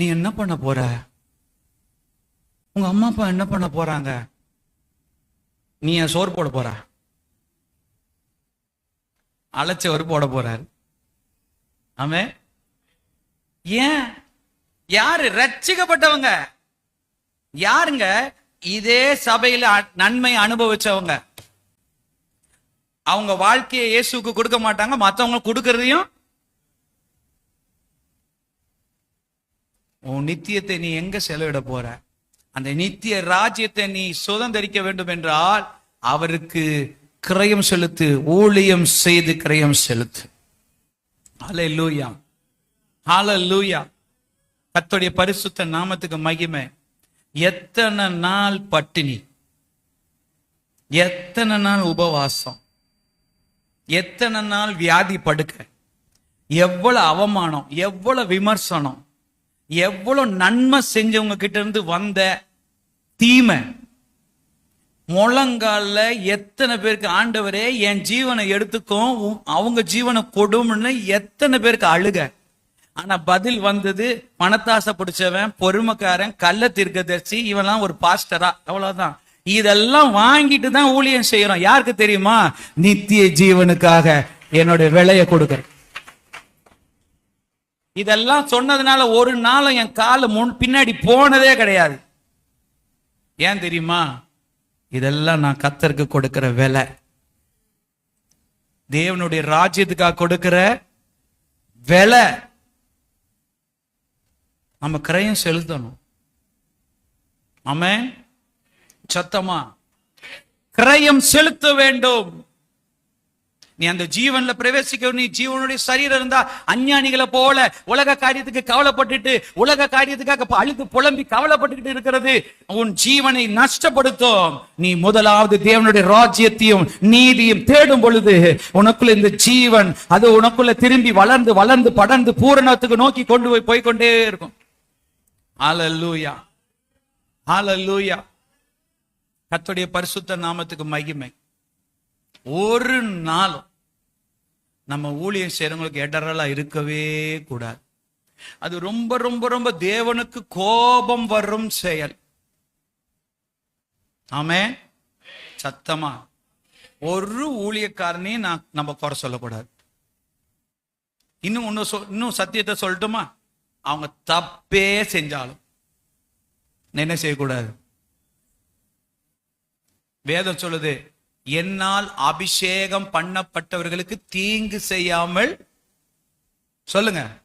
நீ என்ன பண்ண போற? உங்க அம்மா அப்பா என்ன பண்ண போறாங்க? நீ என் சோறு போட போற? அழைச்சவர் போட போறாரு. ஆமே. ஏன்? யாரு? ரட்சிக்கப்பட்டவங்க. யாருங்க? இதே சபையில நன்மை அனுபவிச்சவங்க. அவங்க வாழ்க்கையை இயேசுக்கு கொடுக்க மாட்டாங்க மற்றவங்க கொடுக்கறதையும் உன் நித்தியத்தை நீ எங்க செலவிட போற? அந்த நித்திய ராஜ்யத்தை நீ சுதந்திரிக்க வேண்டும் என்றால் அவருக்கு கிரயம் செலுத்து ஊழியம் செய்து கிரயம் செலுத்து. ஹalleluya லூயா கர்த்தருடைய பரிசுத்த நாமத்துக்கு மகிமை. எத்தனை நாள் பட்டினி? எத்தனை நாள் உபவாசம்? எத்தனை நாள் வியாதி படுக்க எவ்வளவு அவமானம்? எவ்வளவு விமர்சனம்? எவ்வளவு நன்மை செஞ்சவங்க கிட்ட இருந்து வந்த தீமை? முழங்கால எத்தனை பேருக்கு ஆண்டவரே என் ஜீவனை எடுத்துக்கும் உ- அவங்க ஜீவனை கொடும்னு எத்தனை பேருக்கு அழுக. ஆனா பதில் வந்தது பணத்தாசை பிடிச்சவன் பொறுமைக்காரன் கள்ள தீர்க்கதரிசி இவன்லாம் ஒரு பாஸ்டரா அவ்வளவுதான். இதெல்லாம் வாங்கிட்டு தான் ஊழியம் செய்யறோம். யாருக்கு தெரியுமா? நித்திய ஜீவனுக்காக என்னுடைய விலையை கொடுக்கறேன். இதெல்லாம் சொன்னதுனால ஒரு நாளும் என் காலு முன் பின்னாடி போனதே கிடையாது. ஏன் தெரியுமா? இதெல்லாம் நான் கத்தருக்கு கொடுக்கிற விலை. தேவனுடைய ராஜ்யத்துக்காக கொடுக்கிற விலை. நம்ம கிரயம் செலுத்தணும். ஆமென். சத்தமா. கிரயம் செலுத்த வேண்டும். நீ அந்த ஜீவன்ல பிரவேசிக்க நீ ஜீவனுடைய சரீரம் இருந்தா அஞ்ஞானிகளை போல உலக காரியத்துக்கு கவலைப்பட்டுட்டு உலக காரியத்துக்காக அழுது புலம்பி கவலைப்பட்டுக்கிட்டு இருக்கிறது. உன் ஜீவனை நஷ்டப்படுத்தும். நீ முதலாவது தேவனுடைய ராஜ்யத்தையும் நீதியும் தேடும் பொழுது உனக்குள்ள இந்த ஜீவன் அது உனக்குள்ள திரும்பி வளர்ந்து வளர்ந்து படர்ந்து பூரணத்துக்கு நோக்கி கொண்டு போய் போய்கொண்டே இருக்கும். ஹalleluya ஹalleluya கர்த்தருடைய பரிசுத்த நாமத்துக்கு மகிமை. ஒரு நாளும் நம்ம ஊழியம் செய்யறவங்களுக்கு இடரலா இருக்கவே கூடாது. அது ரொம்ப ரொம்ப ரொம்ப தேவனுக்கு கோபம் வரும் செயல். ஆமே? சத்தமா? ஒரு ஊழியக்காரனையும் நான் நம்ம குறை சொல்லக்கூடாது. இன்னும் ஒன்று சொல்- இன்னும் சத்தியத்தை சொல்லட்டுமா? அவங்க தப்பே செஞ்சாலும். என்ன செய்யக்கூடாது? வேதம் சொல்லுது என்னால் அபிஷேகம் பண்ணப்பட்டவர்களுக்கு தீங்கு செய்யாமல் சொல்லுங்க.